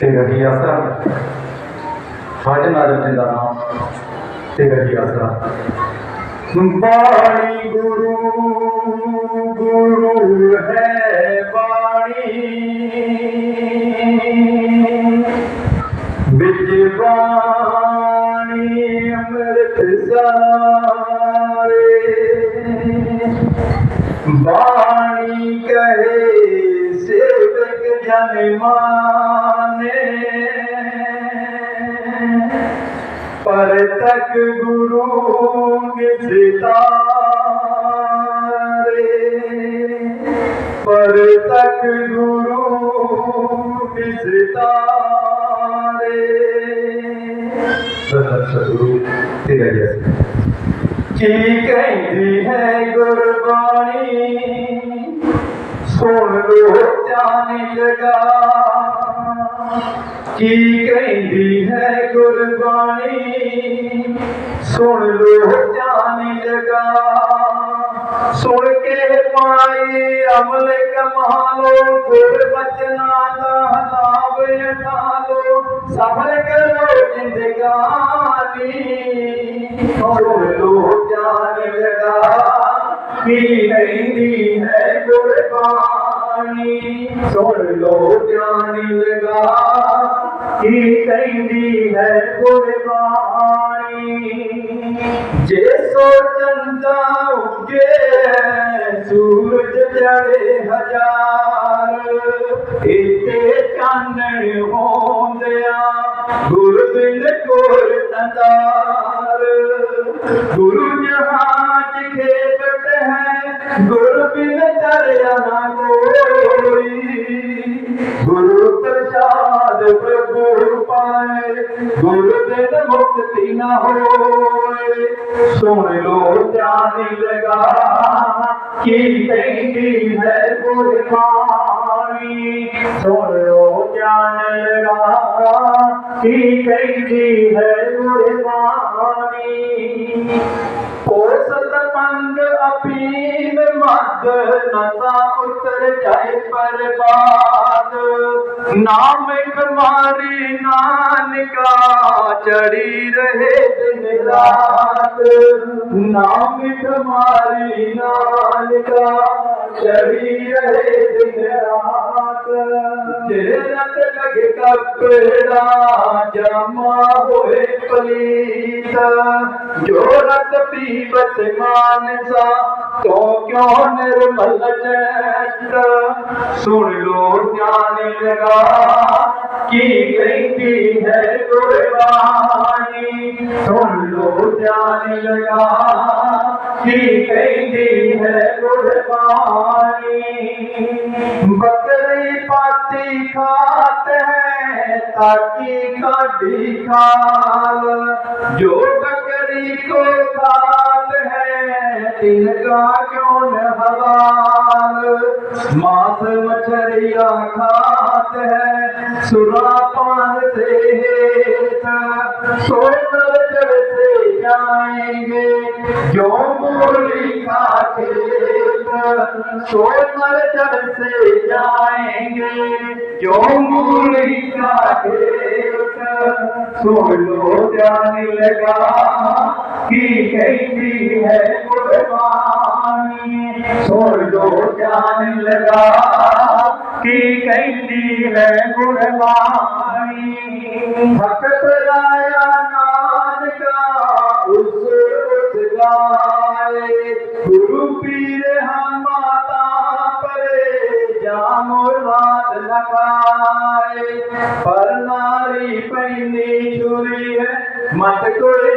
ਤੇ ਰਹੀ ਆਸਰਾ ਸਾਡੇ ਨਾਲ ਜਿੰਦਾ ਨਾਮ ਤੇ ਰਹੀ ਆਸਰਾ ਬਾਣੀ ਗੁਰੂ ਗੁਰੂ ਹੈ ਬਾਣੀ ਵਿੱਚ ਬਾਣੀ ਅੰਮ੍ਰਿਤ ਸਾਰੇ ਬਾਣੀ ਕਹੇ ਸੇਵਕ ਜਨ ਮਾਨੇ پر تک گرو ستارے پر تک گرو ستارے گرو کی کہتی ہے گربانی سن لو چاند لگا۔ کی کہندی ہے قربانی سن لو جان لگا سن کے پائے عمل کمالو گل بچنا دا حلاب اٹھالو صبر کرو جندگانی سن لو جان لگا کی کہندی ہے قربانی جانی سن لو لگا کی ہے قربانی جے سو سورج چڑے ہزار اتے چانن ہوندیا گربن کور تندار گرو جہاں جگہ بٹ ہے گرو دولت مفتی نہ ہوئے سن لو جانے لگا کی کہتی ہے قربانی سن لو جانے لگا کی کہتی ہے قربانی کوس تنگ اپنی مرد نہ اتر جائے برباد نام تمہاری نانکا چڑی رہے دن رات نام نان نانکا چڑی رہے دن رات جنت لگ کپڑا جمع ہوئے پلیتا جو رت پیبت مانسا تو کیوں نرمل چیت سن لو جان لگا کی کہتی ہے قربانی سن لو جان لگا کی کہتی ہے قربانی بکری پاتی کھاتے ہیں تاکہ کا ڈھیکال جو بکری کو کھا دل کا کیوں نہ حوال ماس مچھریا کھات ہے سورا پان سے ہیت۔ سوئے پر جائیں گے جو پوری کھاتے سو مر در سے جائیں گے جو بولی کا کھیت سو لو جان لگا کی کہتی ہے قربانی سو لو جان لگا کی کہتی ہے قربانی حق پر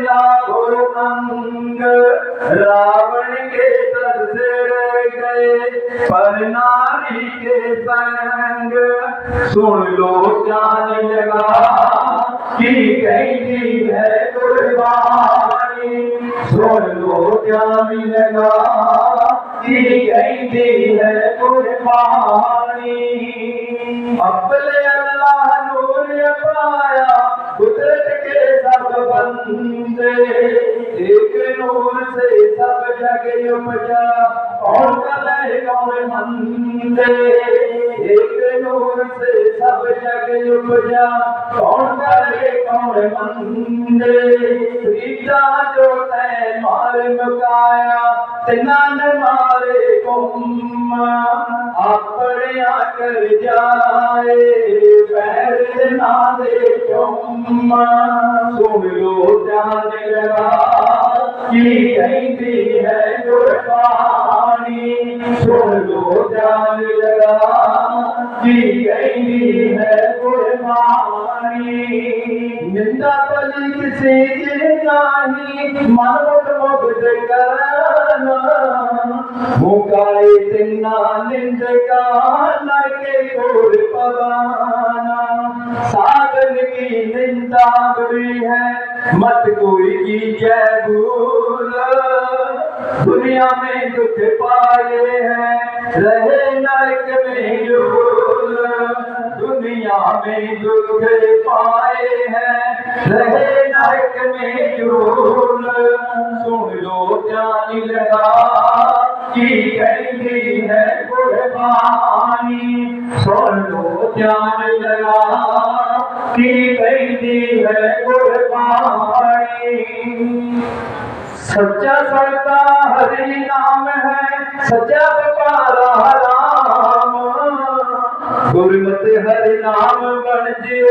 لاہور راون کے تر گئے پر کے سنگ سن لو جان لگا کی کہتی ہے قربانی سن لو جان لگا کی کہتی ہے قربانی اپنے اللہ نو نے پایا قدرت کے سب بندے۔ ایک نور سے سب جگ اپجا، اور کلہ گور مندے ایک نور سے سب جگ اپجا، اور کلہ گور مندے ریتا جو تے مار مکایا، تنان مارے کو اپنے آ کر جائے۔ بیٹھنا دے سن لو جان لگا کی کہتی ہے قربانی سن لو جان لگا کی ہے قربانی نندا کسی کے نہیں منوٹ کرنا مکائے نند کا لگے ساگر کی نندا بری ہے، مت کوئی کی جائے بھول۔ دنیا میں دکھ پائے ہیں، رہے نائک میں جھول دنیا میں دکھ پائے ہیں، رہے نائک میں جھول سن لو جانی لگا، کی کہیں ہے بڑھ پانی سن لو جان جنا کی کہتی ہے قربانی۔ سچا سرتا ہری نام ہے، سچا پیارا رام۔ گرمت ہری نام بن جے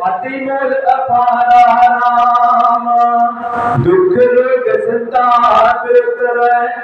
اتی مل اپارا رام۔ دکھ لگ ستا کرے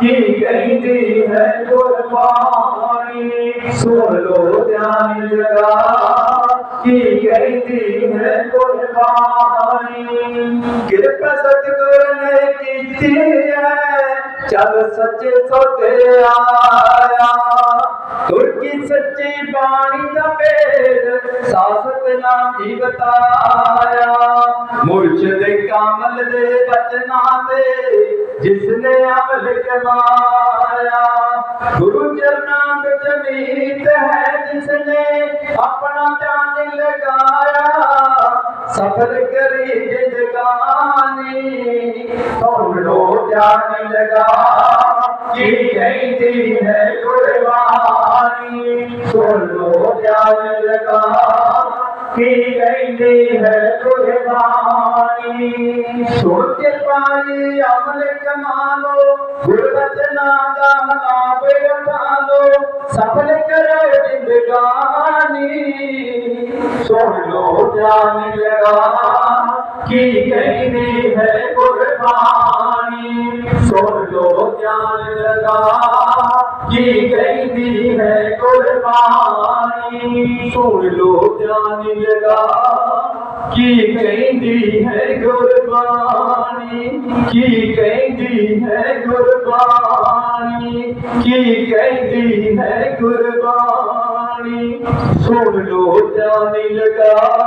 کی کہتی ہے قربانی سولو جان جگہ کی کہتی ہے قربانی کرپا ست کرنے کی ہے۔ چل سچے سوتے آیا ترکی سچی بانی دا پیر ساست نام کی بتایا مرشد کامل دے بچنا دے جس نے عمل کمایا گرو چرنام جمیت ہے جس نے اپنا جان لگایا سفر کری زندگانی اور لو جان لگا کی کہ کہتی ہے قربانی سن لو جان لگا سوچ پائی عمل کمالو غربت نادا ناب اٹھالو سفل کرو زندگانی سوچ لو جان لگا کی کہنے ہے قربانی؟ سن لو جان لگا۔ کی کہنے ہے قربانی؟ سن لو جان لگا۔ کی کہنے ہے قربانی؟ کی کہنے ہے قربانی؟ کی کہنے ہے قربانی؟ سن لو جان لگا۔